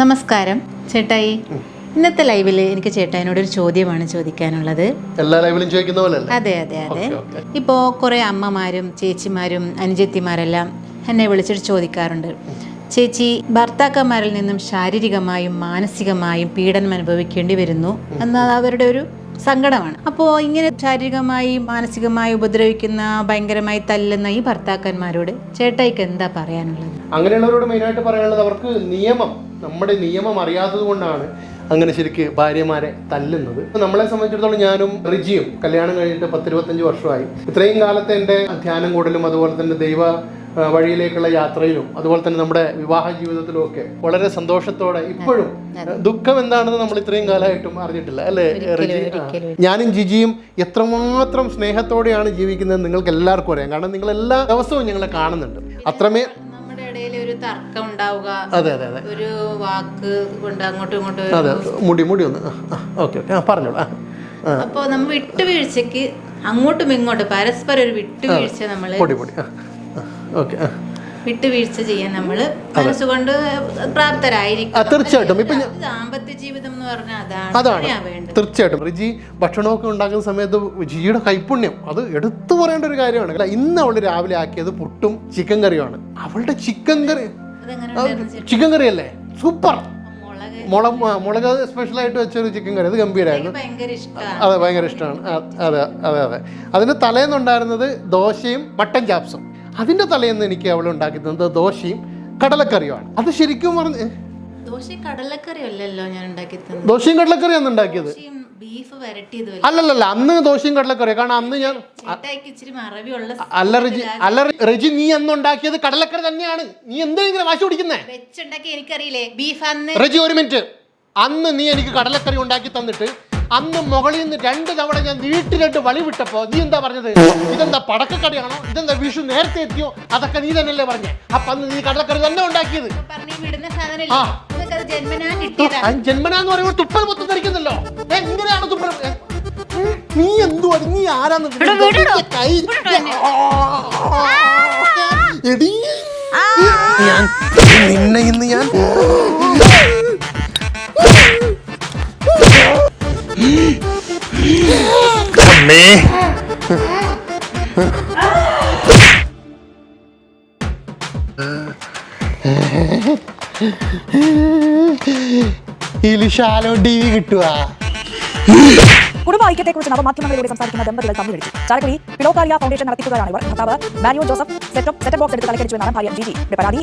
നമസ്കാരം ചേട്ടായി. ഇന്നത്തെ ലൈവിൽ എനിക്ക് ചേട്ടായിനോട് ഒരു ചോദ്യമാണ് ചോദിക്കാനുള്ളത്. എല്ലാ ലൈവിലും ചോദിക്കുന്ന പോലെ അതെ അതെ അതെ. ഇപ്പോ ഇപ്പോൾ കുറേ അമ്മമാരും ചേച്ചിമാരും അനുജത്തിമാരെല്ലാം എന്നെ വിളിച്ചിട്ട് ചോദിക്കാറുണ്ട്. ചേച്ചി ഭർത്താക്കന്മാരിൽ നിന്നും ശാരീരികമായും മാനസികമായും പീഡനം അനുഭവിക്കേണ്ടി വരുന്നു എന്ന അവരുടെ ഒരു സങ്കടമാണ്. അപ്പോൾ ഇങ്ങനെ ശാരീരികമായി മാനസികമായി ഉപദ്രവിക്കുന്ന ഭയങ്കരമായി തല്ലുന്ന ഈ ഭർത്താക്കന്മാരോട് ചേട്ടായിക്ക് എന്താ പറയാനുള്ളത്? അങ്ങനെയുള്ളവരോട് മെയിനായിട്ട് പറയാനുള്ളത് അവർക്ക് നിയമം നമ്മുടെ നിയമം അറിയാത്തത് കൊണ്ടാണ് അങ്ങനെ ശരിക്ക് ഭാര്യമാരെ തല്ലുന്നത്. നമ്മളെ സംബന്ധിച്ചിടത്തോളം ഞാനും റിജിയും കല്യാണം കഴിഞ്ഞിട്ട് പത്തിരുപത്തഞ്ച് വർഷമായി. ഇത്രയും കാലത്തെ എന്റെ ധ്യാനം കൂടലും അതുപോലെ തന്നെ ദൈവ വഴിയിലേക്കുള്ള യാത്രയിലും അതുപോലെ തന്നെ നമ്മുടെ വിവാഹ ജീവിതത്തിലും ഒക്കെ വളരെ സന്തോഷത്തോടെ ഇപ്പോഴും ദുഃഖം എന്താണെന്ന് നമ്മൾ ഇത്രയും കാലമായിട്ടും അറിഞ്ഞിട്ടില്ല. അല്ലേ റിജി? ഞാനും ജിജിയും എത്രമാത്രം സ്നേഹത്തോടെയാണ് ജീവിക്കുന്നത് നിങ്ങൾക്ക് എല്ലാവർക്കും അറിയാം. കാരണം നിങ്ങൾ എല്ലാ ദിവസവും ഞങ്ങളെ കാണുന്നുണ്ട്. അത്രമേ ഒരു തർക്കം ഉണ്ടാവുക അതെ അതെ അതെ. ഒരു വാക്ക് കൊണ്ട് അങ്ങോട്ടും ഇങ്ങോട്ടും അതെ മുടി മുടി ഒന്ന്. Okay okay. ആ പറഞ്ഞോളൂ. അപ്പോൾ നമ്മൾ വിട്ടുവീഴ്ചക്ക് അങ്ങോട്ടും ഇങ്ങോട്ടും പരസ്പരം ഒരു വിട്ടുവീഴ്ച നമ്മൾ പൊടി പൊടി. ഓക്കെ വിട്ടുവീഴ്ച ചെയ്യാൻ നമ്മൾ മനസ്സുകൊണ്ട് പ്രാപ്തരായിരിക്കും തീർച്ചയായിട്ടും. ഇപ്പൊ ദാമ്പത്യ ജീവിതം എന്ന് പറഞ്ഞാൽ അതാണ്. തീർച്ചയായിട്ടും. റിജി ഭക്ഷണമൊക്കെ ഉണ്ടാക്കുന്ന സമയത്ത് ജിയുടെ കൈപ്പുണ്യം അത് എടുത്തു പറയേണ്ട ഒരു കാര്യമാണ്. അല്ല ഇന്ന് അവൾ രാവിലെ ആക്കിയത് പുട്ടും ചിക്കൻ കറിയുമാണ്. അവളുടെ ചിക്കൻ കറി ചിക്കൻ കറി അല്ലേ? സൂപ്പർ. മുളക്. മുളക് സ്പെഷ്യലായിട്ട് വെച്ചൊരു ചിക്കൻ കറി. അത് ഗംഭീരമായിരുന്നു ഇഷ്ടമാണ് അതെ ഭയങ്കര ഇഷ്ടമാണ് അതെ അതെ അതെ. അതിന് തലേന്നുണ്ടായിരുന്നത് ദോശയും മട്ടൻ ചാപ്സും. അതിന്റെ തലേന്ന് എനിക്ക് അവൾ ഉണ്ടാക്കി തന്നത് ദോശയും കടലക്കറിയുമാണ്. അത് ശരിക്കും പറഞ്ഞ് കടലക്കറി ദോശയും കടലക്കറിയാണ് ഉണ്ടാക്കിയത്. അല്ലല്ലല്ല അന്ന് ദോശയും കടലക്കറിയാണ് കാരണം അന്ന് ഞാൻ അല്ല റിജി അല്ല റിജി നീ അന്ന് ഉണ്ടാക്കിയത് കടലക്കറി തന്നെയാണ്. നീ എന്തെങ്കിലും വാശി പിടിക്കുന്നേ? വെച്ചുണ്ടാക്കി എനിക്കറിയില്ലേ ബീഫ് അന്ന് റജി ഒരു മിനിറ്റ്. അന്ന് നീ എനിക്ക് കടലക്കറി ഉണ്ടാക്കി തന്നിട്ട് അന്ന് മുകളിൽ നിന്ന് രണ്ട് തവണ ഞാൻ വീട്ടിലിട്ട് വളി വിട്ടപ്പോ നീ എന്താ പറഞ്ഞത്? ഇതെന്താ പടക്കക്കടയാണോ? ഇതെന്താ വിഷു നേരത്തെ എത്തിയോ? അതൊക്കെ നീ തന്നെയല്ലേ പറഞ്ഞേ. അപ്പൊ അന്ന് നീ കടലക്കറി തന്നെ ഉണ്ടാക്കിയത്. ജന്മനാ ജന്മനാന്ന് പറയുമ്പോൾ തുപ്പൽ മൊത്തം ധരിക്കുന്നല്ലോ. എങ്ങനെയാണ് തുപ്പൽ നീ എന്തുവാ നീ ആരാന്ന് കൈ എടി. ഞാൻ നിന്നെ ഇന്ന് ഞാൻ അമ്മേ ഇലിശാലോ ടി വി കിട്ടുക കുടുംബ ഐക്യത്തെക്കുറിച്ച് നവമാധ്യമങ്ങളിലൂടെ സംസാരിക്കുന്ന ദമ്പതികൾ തമ്മിലടിച്ചു ചാലക്കുടി പിലോക്കാരിയ ഫൗണ്ടേഷൻ നടത്തിക്കുകയാണ് ഇവർ. ഭർത്താവ് Manuel Joseph setup setup box എടുത്ത് തലക്കടിച്ചു എന്നാണ് ഭാര്യ ജിജി. പരാതി.